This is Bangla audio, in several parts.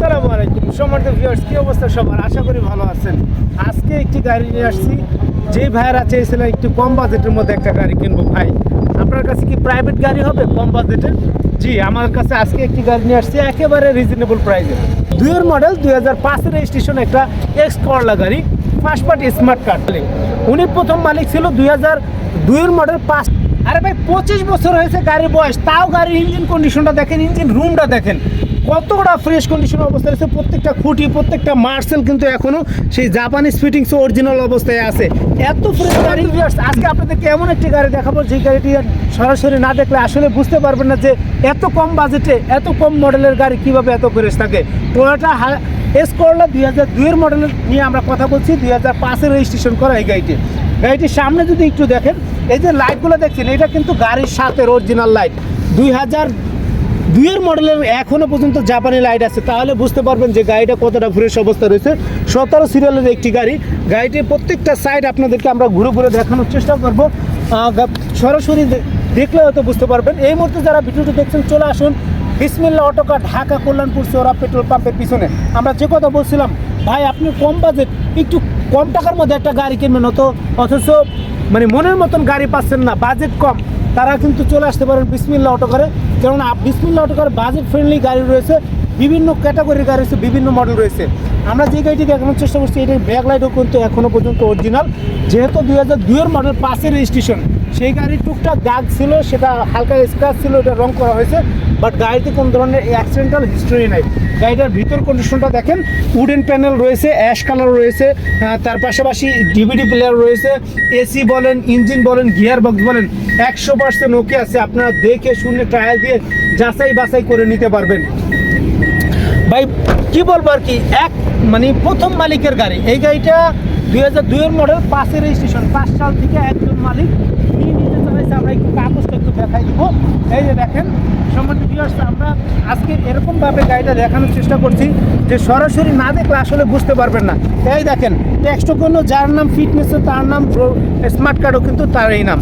আসসালামু আলাইকুম। সম্মানিত ভিউয়ার্স কি অবস্থা সবার? আশা করি ভালো আছেন। আজকে একটি গাড়ি নিয়ে আসছি। যে ভাইয়েরা চেয়েছিলেন একটু কম বাজেটের মধ্যে একটা গাড়ি কিনবো, ভাই, আপনার কাছে কি প্রাইভেট গাড়ি হবে কম বাজেটের? জি, আমার কাছে আজকে একটি গাড়ি নিয়ে আসছি, একেবারে রিজনেবল প্রাইসে দুইয়ের মডেল দুই হাজার পাঁচের রেজিস্ট্রেশন একটা এক্স করলা গাড়ি ফার্স্ট পার্টি স্মার্ট কার্ড উনি প্রথম মালিক ছিল দুই হাজার দুইয়ের মডেল পাঁচ। আরে ভাই, পঁচিশ বছর হয়েছে গাড়ির বয়স, তাও গাড়ির ইঞ্জিন কন্ডিশনটা দেখেন ইঞ্জিন রুমটা দেখেন। কতটা ফ্রেশ কন্ডিশন অবস্থা রয়েছে প্রত্যেকটা খুঁটি প্রত্যেকটা মার্সেল কিন্তু এখনও সেই জাপানিজ ফিটিংস অরিজিনাল অবস্থায় আছে। এত ফ্রেশ গাড়ি। আজকে আপনাদেরকে এমন একটি গাড়ি দেখাবো যে গাড়িটি সরাসরি না দেখলে আসলে বুঝতে পারবেন না যে এত কম বাজেটে এত কম মডেলের গাড়ি কীভাবে এত ফ্রেশ থাকে। টয়োটা এস করলা দুই হাজার দুইয়ের মডেলের নিয়ে আমরা কথা বলছি দুই হাজার পাঁচের রেজিস্ট্রেশন করা এই গাড়িটি। গাড়িটির সামনে যদি একটু দেখেন এই যে লাইটগুলো দেখছেন এটা কিন্তু গাড়ির সাথে অরিজিনাল লাইট দুই হাজার দুইয়ের মডেলের এখনও পর্যন্ত জাপানি লাইট আছে, তাহলে বুঝতে পারবেন যে গাড়িটা কতটা ফ্রেশ অবস্থা রয়েছে। সতেরো সিরিয়ালের একটি গাড়ি। গাড়িটির প্রত্যেকটা সাইড আপনাদেরকে আমরা ঘুরে ঘুরে দেখানোর চেষ্টা করব। সরাসরি দেখলে হয়তো বুঝতে পারবেন। এই মুহূর্তে যারা ভিডিওটি দেখছেন, চলে আসুন বিসমিল্লা অটোকা ঢাকা কল্যাণপুর সোরা পেট্রোল পাম্পের পিছনে। আমরা যে কথা বলছিলাম, ভাই, আপনি কম বাজেট, একটু কম টাকার মধ্যে একটা গাড়ি কিনবেন, অত অথচ মানে মনের মতন গাড়ি পাচ্ছেন না, বাজেট কম। তারা কিন্তু চলে আসতে পারেন বিসমিল্লা অটো করে। কেননা বিসমিল্লা অটো করে বাজেট ফ্রেন্ডলি গাড়ি রয়েছে, বিভিন্ন ক্যাটাগরির গাড়ি রয়েছে, বিভিন্ন মডেল রয়েছে। আমরা যে গাড়িটি দেখানোর চেষ্টা করছি, এটির ব্যাকলাইটও কিন্তু এখনও পর্যন্ত অরিজিনাল যেহেতু দুই হাজার দুইয়ের মডেল পাশের রেজিস্ট্রেশন সেই গাড়ির টুকটাক দাগ ছিল, সেটা হালকা স্ক্র্যাচ ছিল এটা রং করা হয়েছে বাট গাড়িতে কোনো ধরনের অ্যাক্সিডেন্টাল হিস্টোরি নাই। গাড়িটার ভিতর কন্ডিশনটা দেখেন উডেন প্যানেল রয়েছে অ্যাশ কালার রয়েছে তার পাশাপাশি ডিভিডি প্লেয়ার রয়েছে এসি বলেন ইঞ্জিন বলেন গিয়ার বক্স বলেন, একশো পার্সেন্ট ওকে আছে। আপনারা দেখে শুনে ট্রায়াল দিয়ে যাচাই বাছাই করে নিতে পারবেন। ভাই, কি বলব আর কি? এক মানে প্রথম মালিকের গাড়ি। এই গাড়িটা দুই হাজার দুইয়ের মডেল পাঁচের রেজিস্ট্রেশন পাঁচ সাল থেকে একজন মালিক। নিয়ে আমরা একটু কাগজটা একটু দেখাই দিব। এই যে দেখেন, সম্মানিত ভিউয়ার্স আমরা আজকে এরকমভাবে গাড়িটা দেখানোর চেষ্টা করছি যে সরাসরি না দেখলে আসলে বুঝতে পারবেন না। এই দেখেন টেক্সট কোনো যার নাম ফিটনেসে তার নাম স্মার্ট কার্ডও কিন্তু তার এই নাম।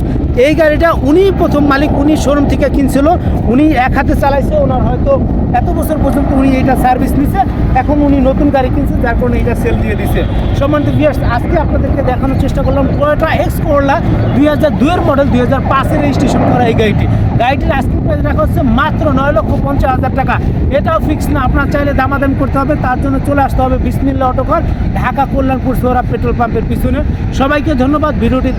এই গাড়িটা উনি প্রথম মালিক, উনি শোরুম থেকে কিনছিল, উনি এক হাতে চালাইছে, ওনার হয়তো এত বছর পর্যন্ত উনি এইটা সার্ভিস নিছে, এখন উনি নতুন গাড়ি কিনছে, যার কারণে এটা সেল দিয়ে দিছে। সম্মানিত ভিউয়ার্স আজকে আপনাদেরকে দেখানোর চেষ্টা করলাম টয়োটা এক্স করলা দুই হাজার দুইয়ের মডেল দুই হাজার পাঁচের রেজিস্ট্রেশন করা এই গাড়িটি। গাড়িটির আস্কিং প্রাইস রাখা হচ্ছে মাত্র নয় লক্ষ পঞ্চাশ হাজার টাকা। এটাও ফিক্স না, আপনার চাইলে দামাদাম করতে হবে, তার জন্য চলে আসতে হবে বিসমিল্লা অটোকর ঢাকা কল্যাণপুর সোহরা পেট্রোল পাম্পের পিছনে। সবাইকে ধন্যবাদ, ভিডিওটি